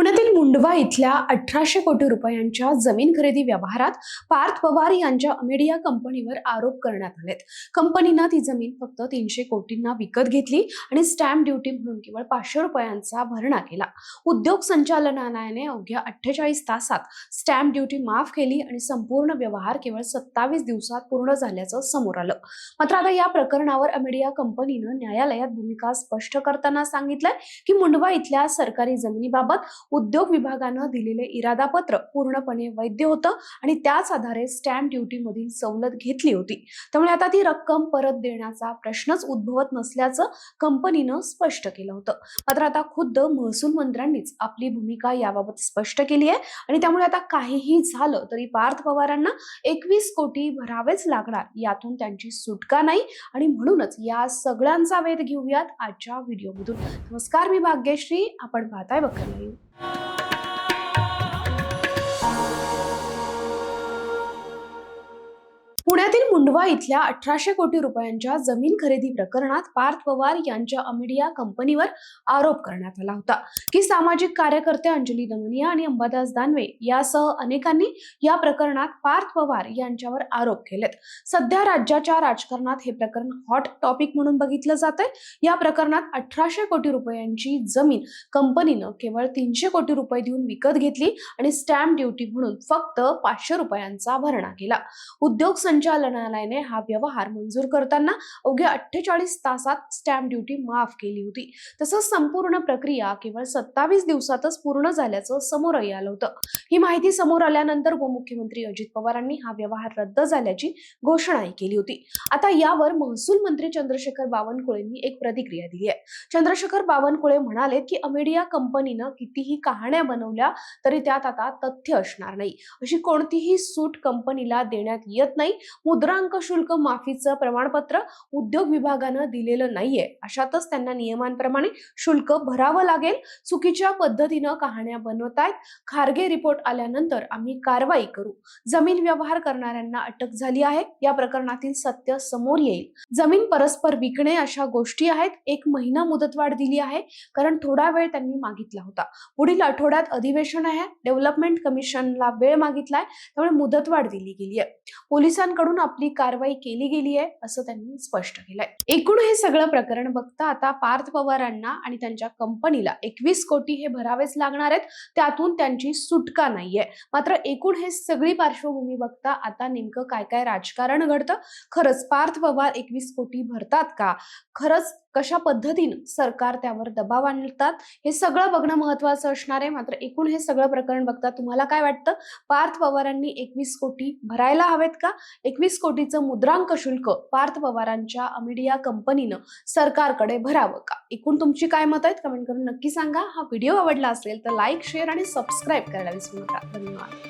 पुण्यातील मुंडवा इथल्या अठराशे कोटी रुपयांच्या जमीन खरेदी व्यवहारात पार्थ पवार यांच्या अमेडिया कंपनीवर आरोप करण्यात आलेत. कंपनीनं ती जमीन फक्त तीनशे कोटींना विकत घेतली आणि स्टॅम्प ड्युटी म्हणून केवळ पाचशे रुपयांचा भरणा केला. उद्योग संचालनालयाने अवघ्या अठ्ठेचाळीस तासात स्टॅम्प ड्युटी माफ केली आणि संपूर्ण व्यवहार केवळ सत्तावीस दिवसात पूर्ण झाल्याचं समोर आलं. मात्र आता या प्रकरणावर अमेडिया कंपनीनं न्यायालयात भूमिका स्पष्ट करताना सांगितलंय की मुंडवा इथल्या सरकारी जमिनीबाबत उद्योग विभागानं दिलेले इरादापत्र पूर्णपणे वैध होतं आणि त्याच आधारे स्टॅम्प ड्युटी मधील सवलत घेतली होती. त्यामुळे आता ती रक्कम परत देण्याचा प्रश्नच उद्भवत नसल्याचं कंपनीनं स्पष्ट केलं होतं. मात्र आता खुद्द महसूल मंत्र्यांनीच आपली भूमिका याबाबत स्पष्ट केली आहे आणि त्यामुळे आता काहीही झालं तरी पार्थ पवारांना एकवीस कोटी भरावेच लागणार यातून त्यांची सुटका नाही आणि म्हणूनच या सगळ्यांचा वेध घेऊयात आजच्या व्हिडिओमधून. नमस्कार मी भाग्यश्री. आपण पाहताय बकर लाईव्ह. मुंडवा इथल्या अठराशे कोटी रुपयांच्या जमीन खरेदी प्रकरणात पार्थ पवार यांच्या अमिडिया कंपनीवर आरोप करण्यात आला होता. की सामाजिक कार्यकर्ते अंजली दमनिया आणि अंबादास दानवे यासह अनेकांनी या प्रकरणात पार्थ पवार यांच्यावर आरोप केलेत. सध्या राज्याच्या राजकारणात हे प्रकरण हॉट टॉपिक म्हणून बघितलं जातंय. या प्रकरणात अठराशे कोटी रुपयांची जमीन कंपनीनं केवळ तीनशे कोटी रुपये देऊन विकत घेतली आणि स्टॅम्प ड्युटी म्हणून फक्त पाचशे रुपयांचा भरणा केला. उद्योग न्यायालयाने हा व्यवहार मंजूर करताना अवघ्या अठ्ठेचाळीस तासात स्टॅम्प ड्युटी माफ केली होती. तसंच संपूर्ण प्रक्रिया केवळ सत्तावीस दिवसातच पूर्ण झाल्याचं समोरही आलं होतं. ही माहिती समोर आल्यानंतर उपमुख्यमंत्री अजित पवारांनी हा व्यवहार रद्द झाल्याची घोषणाही केली होती. आता यावर महसूल मंत्री चंद्रशेखर बावनकुळेंनी एक प्रतिक्रिया दिली आहे. चंद्रशेखर बावनकुळे म्हणाले की अमेडिया कंपनीनं कितीही कहाण्या बनवल्या तरी त्यात आता तथ्य असणार नाही. अशी कोणतीही सूट कंपनीला देण्यात येत नाही. मुद्रा मुद्रांक शुल्क माफीचं प्रमाणपत्र उद्योग विभागानं दिलेलं नाहीये. अशातच त्यांना नियमांप्रमाणे शुल्क भरावं लागेल. चुकीच्या पद्धतीनं कहाण्या बनवतायत खारगे रिपोर्ट आल्यानंतर आम्ही कारवाई करू. जमीन व्यवहार करणाऱ्यांना अटक झाली आहे. या प्रकरणातील सत्य समोर येईल. जमीन परस्पर विकणे अशा गोष्टी आहेत. एक महिना मुदतवाढ दिली आहे. कारण थोडा वेळ त्यांनी मागितला होता. पुढील आठवड्यात अधिवेशन आहे. डेव्हलपमेंट कमिशनला वेळ मागितलाय. त्यामुळे मुदतवाढ दिली गेली आहे पोलिसांकडून आपली कारवाई केली गेली आहे असं त्यांनी स्पष्ट केलंय. एकूण हे सगळं प्रकरण बघता आता पार्थ पवारांना आणि त्यांच्या कंपनीला एकवीस कोटी हे भरावेच लागणार आहेत त्यातून त्यांची सुटका नाहीये. मात्र एकूण हे सगळी पार्श्वभूमी बघता आता नेमकं काय काय राजकारण घडतं? खरंच पार्थ पवार एकवीस कोटी भरतात का? खरंच कशा पद्धतीनं सरकार त्यावर दबाव आणतात हे सगळं बघणं महत्वाचं असणार आहे. मात्र एकूण हे सगळं प्रकरण बघता तुम्हाला काय वाटतं? पार्थ पवारांनी एकवीस कोटी भरायला हवेत का? एकवीस कोटीचं मुद्रांक शुल्क पार्थ पवारांच्या अमिडिया कंपनीनं सरकारकडे भरावं का? एकूण तुमची काय मत आहेत? कमेंट करून नक्की सांगा. हा व्हिडिओ आवडला असेल तर लाईक शेअर आणि सबस्क्राईब करायला विसरू नका. धन्यवाद.